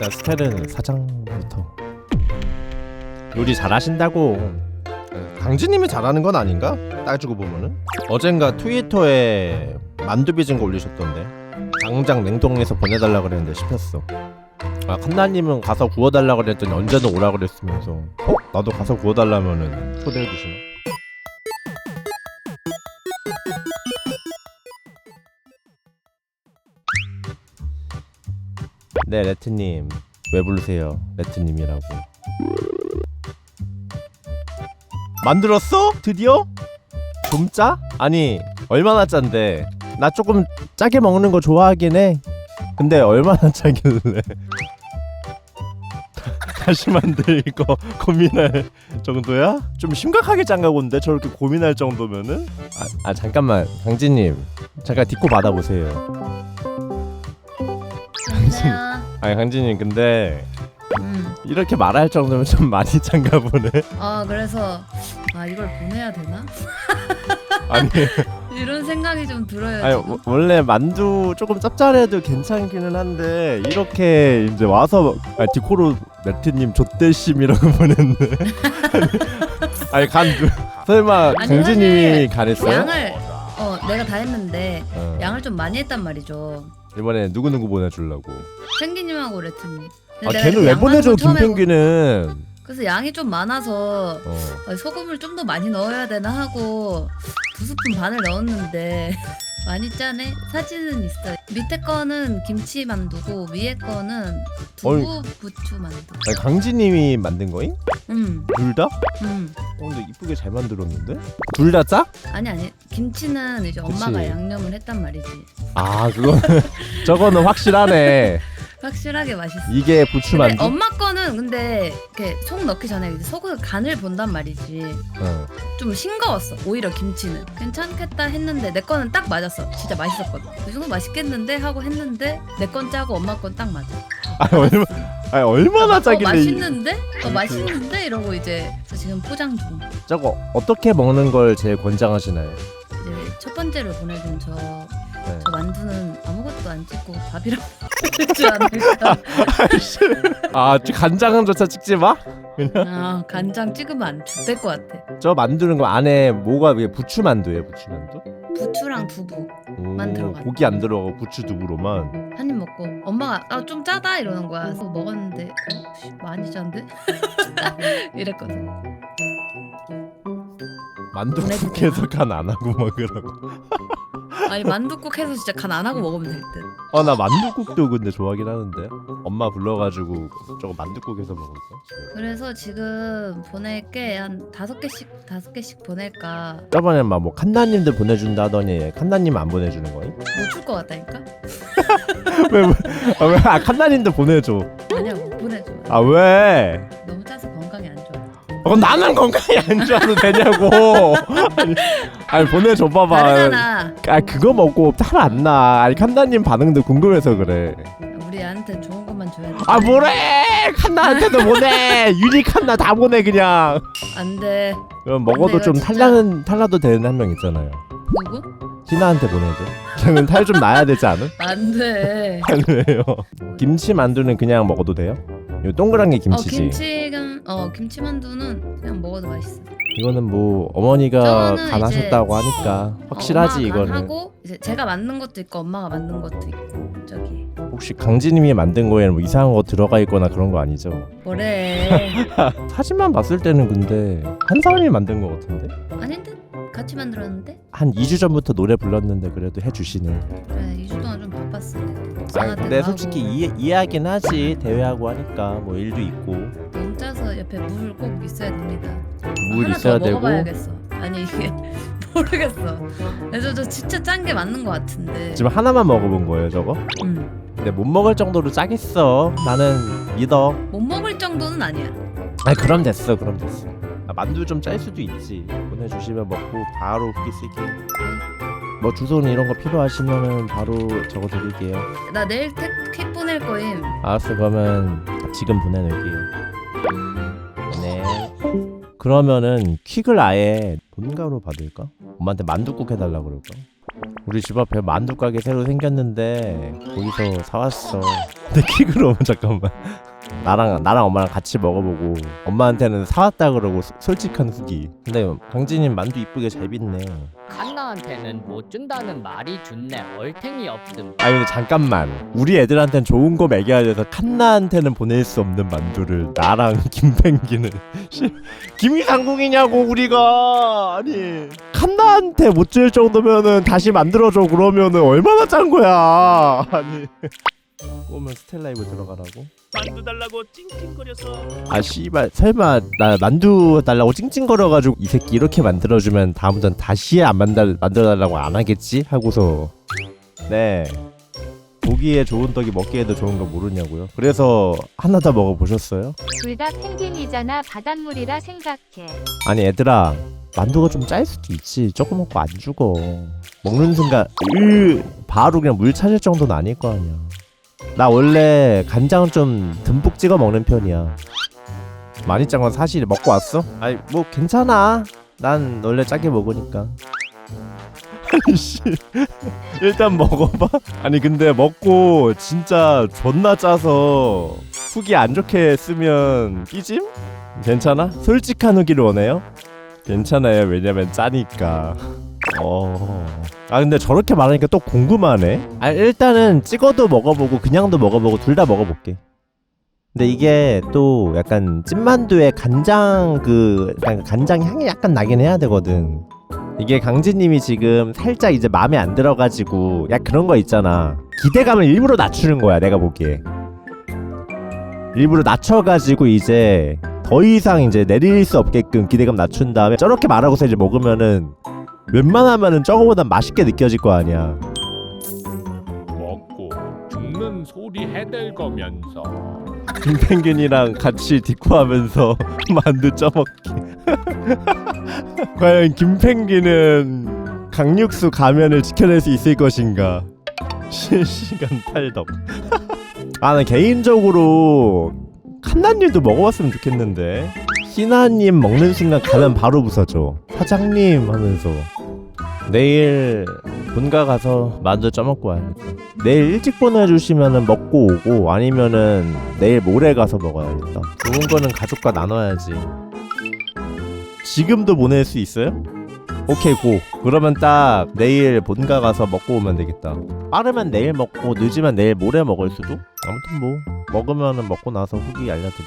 일단 스텔은 사장부터 요리 잘하신다고 강진님이 잘하는 건 아닌가? 따지고 보면은 어젠가 트위터에 만두 빚은 거 올리셨던데 당장 냉동해서 보내달라 그랬는데 씹혔어 아 칸나님은 가서 구워달라 그랬더니 언제든 오라 그랬으면서 어? 나도 가서 구워달라면은 초대해 주시나? 네 레트님 왜 부르세요 레트님이라고 만들었어? 드디어? 좀 짜? 아니 얼마나 짠데 나 조금 짜게 먹는 거 좋아하긴 해 근데 얼마나 짜길래 다시 만들 거 고민할 정도야? 좀 심각하게 짠가 본데 저렇게 고민할 정도면은? 아, 아 잠깐만 강진님 잠깐 디코 받아보세요 여보세요. 아니 강진님 근데 음. 이렇게 말할 정도면 좀 많이 짠가 보네 아 그래서 아 이걸 보내야 되나? 아니 이런 생각이 좀 들어요. 아니 지금. 워- 원래 만두 조금 짭짤해도 괜찮기는 한데 이렇게 이제 와서 아, 디코로 매트님 좆대심이라고 보냈네 아니 간 그- 설마 아니, 강진님이 사실 간했어요? 양을 어 내가 다 했는데 어. 양을 좀 많이 했단 말이죠. 이번에 누구 누구 보내주려고 펭귄님하고 레트님. 근데 아 내가 걔는 그왜 보내줘 처음에 김펭귄은 그래서 양이 좀 많아서 어. 어, 소금을 좀 더 많이 넣어야 되나 하고 두 스푼 반을 넣었는데 많이 짜네. 사진은 있어. 밑에 거는 김치 만두고 위에 거는 두부 부추 만두. 아니 강진님이 만든 거임? 음, 둘 다? 음. 어 근데 이쁘게 잘 만들었는데? 둘 다 짜? 아니 아니 김치는 이제 엄마가 그치. 양념을 했단 말이지 아 그거는 저거는 확실하네 확실하게 맛있어 이게 부추 근데 만두? 엄마 거는 근데 이렇게 속 넣기 전에 이제 속을 간을 본단 말이지 어. 좀 싱거웠어 오히려 김치는 괜찮겠다 했는데 내 거는 딱 맞았어 진짜 맛있었거든 이 정도 맛있겠는데 하고 했는데 내 건 짜고 엄마 건 딱 맞아 아니 얼마 아니 얼마나 어, 짜길래 이- 맛있는데? 어 맛있는데? 이러고 이제 그래서 지금 포장 중 저거 어떻게 먹는 걸 제일 권장하시나요? 이제 첫 번째로 보내준 저, 네. 저 만두는 아무것도 안 찍고 밥이랑 먹지 않을까 아 간장조차 찍지 마? 아 간장 찍으면 안 좋을 것 같아. 저 만두는 거 안에 뭐가 이게 부추 만두예요 부추 만두? 부추랑 두부 오, 들어가. 고기 안 들어가고 부추 두부로만 한 입 먹고 엄마가 아 좀 짜다 이러는 거야. 그래서 먹었는데 어, 씨, 많이 짠데 이랬거든. 만두 국에서 간 안 하고 먹으라고 아니 만두국 해서 진짜 간 안 하고 먹으면 될 듯. 어 나 만두국도 근데 좋아하긴 하는데 엄마 불러가지고 저거 만두국에서 먹을까? 그래서 지금 보낼 게 한 다섯 개씩 다섯 개씩 보낼까 저번에 막 뭐 칸나님들 보내준다더니 칸나님 안 보내주는 거임? 못줄 것 같다니까. 왜, 왜, 아, 왜, 아, 칸나님들 보내줘. 아니야 못 보내줘. 아, 왜? 너무 짜서 건강에 안 좋아. 어, 나는 건강이 안 좋아도 되냐고. 아니, 아니 보내줘 봐봐. 다르잖아. 아, 그거 먹고 탈 안 나. 아니, 칸나님 반응도 궁금해서 그래. 우리한테 좋은 것만 줘야 돼. 아, 뭐래? 칸나한테도 보내. 유니 칸나 다 보내, 그냥. 안 돼. 그럼 먹어도 이거 좀 진짜- 탈라는, 탈라도 되는 한 명 있잖아요. 누구? 희나한테 보내줘. 걔는 탈 좀 나야 되지 않음? 안 돼. 아니, 왜요? 김치 만두는 그냥 먹어도 돼요? 이 동그란 게어 김치지. 김치는 어 김치만두는 그냥 먹어도 맛있어. 이거는 뭐 어머니가 저거는 간하셨다고 이제- 하니까 어, 확실하지 엄마가 이거는 하고 이제 제가 만든 것도 있고 엄마가 만든 것도 있고 저기 혹시 강진님이 만든 거에는 뭐 이상한 거 들어가 있거나 그런 거 아니죠? 뭐래 사진만 봤을 때는 근데 한 사람이 만든 거 같은데 아닌데 같이 만들었는데 한 2주 전부터 노래 불렀는데 그래도 해주시네. 그래 2주 동안 좀 바빴어. 아, 근데 솔직히 이해, 이해하긴 하지 대회하고 하니까 뭐 일도 있고 짜서 옆에 물 꼭 있어야 됩니다. 물 하나 있어야 더 되고 먹어봐야겠어. 아니 이게 모르겠어. 그래서 저 진짜 짠 게 맞는 것 같은데. 지금 하나만 먹어본 거예요 저거? 음. 근데 못 먹을 정도로 짜겠어. 나는 믿어. 못 먹을 정도는 아니야. 아 그럼 됐어 그럼 됐어. 아, 만두 좀 짤 수도 있지. 보내주시면 먹고 바로 후기 쓰기. 뭐 주소는 이런 거 필요하시면은 바로 적어 드릴게요. 나 내일 택 보낼 거임. 알았어 그러면 지금 보내놓을게요. 음. 네. 그러면은 퀵을 아예 본가로 받을까? 엄마한테 만두국 해달라 그럴까? 우리 집 앞에 만두 가게 새로 생겼는데 거기서 사왔어. 근데 킥으로 잠깐만. 나랑 나랑 엄마랑 같이 먹어보고 엄마한테는 사왔다 그러고 소- 솔직한 후기. 근데 강진님 만두 이쁘게 잘 빚네. 칸나한테는 못 준다는 말이 좋네. 얼탱이 없음. 아니 근데 잠깐만. 우리 애들한테는 좋은 거 먹여야 돼서 칸나한테는 보낼 수 없는 만두를 나랑 김펭기는. 씨, 김이상궁이냐고 우리가. 아니 칸나한테 못 줄 정도면은 다시 만들어줘. 그러면은 얼마나 짠 거야. 아니 꼬면 스텔라이브 들어가라고? 만두 달라고 찡찡거려서. 아 씨발 설마 나 만두 달라고 찡찡거려가지고 이 새끼 이렇게 만들어주면 다음부턴 다시 안 만들, 만들어달라고 안 하겠지? 하고서. 네. 보기에 좋은 떡이 먹기에도 좋은 거 모르냐고요? 그래서 하나 더 먹어보셨어요? 둘 다 펭귄이잖아. 바닷물이라 생각해. 아니 얘들아. 만두가 좀 짤 수도 있지. 조금 먹고 안 죽어. 먹는 순간 으 바로 그냥 물 찾을 정도는 아닐 거 아니야 나 원래 간장 좀 듬뿍 찍어 먹는 편이야 많이 짠 건 사실 먹고 왔어? 아니 뭐 괜찮아 난 원래 짜게 먹으니까 아니 씨 일단 먹어봐 아니 근데 먹고 진짜 존나 짜서 후기 안 좋게 쓰면 삐짐? 괜찮아? 솔직한 후기를 원해요? 괜찮아요. 왜냐면 짜니까. 어. 아 근데 저렇게 말하니까 또 궁금하네. 아 일단은 찍어도 먹어보고 그냥도 먹어보고 둘 다 먹어볼게. 근데 이게 또 약간 찐만두에 간장 그 간장 향이 약간 나긴 해야 되거든. 이게 강진님이 지금 살짝 이제 마음에 안 들어가지고 야 그런 거 있잖아. 기대감을 일부러 낮추는 거야 내가 보기에. 일부러 낮춰가지고 이제 더 이상 이제 내릴 수 없게끔 기대감 낮춘 다음에 저렇게 말하고서 이제 먹으면은 웬만하면은 저거보단 맛있게 느껴질 거 아니야. 먹고 죽는 소리 해댈거면서 김펭귄이랑 같이 디코하면서 만두 쪄먹기. 과연 김펭귄은 강육수 가면을 지켜낼 수 있을 것인가? 실시간 탈덕. 아, 나 개인적으로 칸나님도 먹어봤으면 좋겠는데. 희나님 먹는 순간 가면 바로 부서져. 사장님 하면서. 내일 본가 가서 만두 쪄먹고 와야겠다. 내일 일찍 보내주시면은 먹고 오고 아니면은 내일 모레 가서 먹어야겠다. 좋은 거는 가족과 나눠야지. 지금도 보낼 수 있어요? 오케이 고. 그러면 딱 내일 본가 가서 먹고 오면 되겠다. 빠르면 내일 먹고 늦으면 내일 모레 먹을 수도. 아무튼 뭐 먹으면은 먹고 나서 후기 알려드림.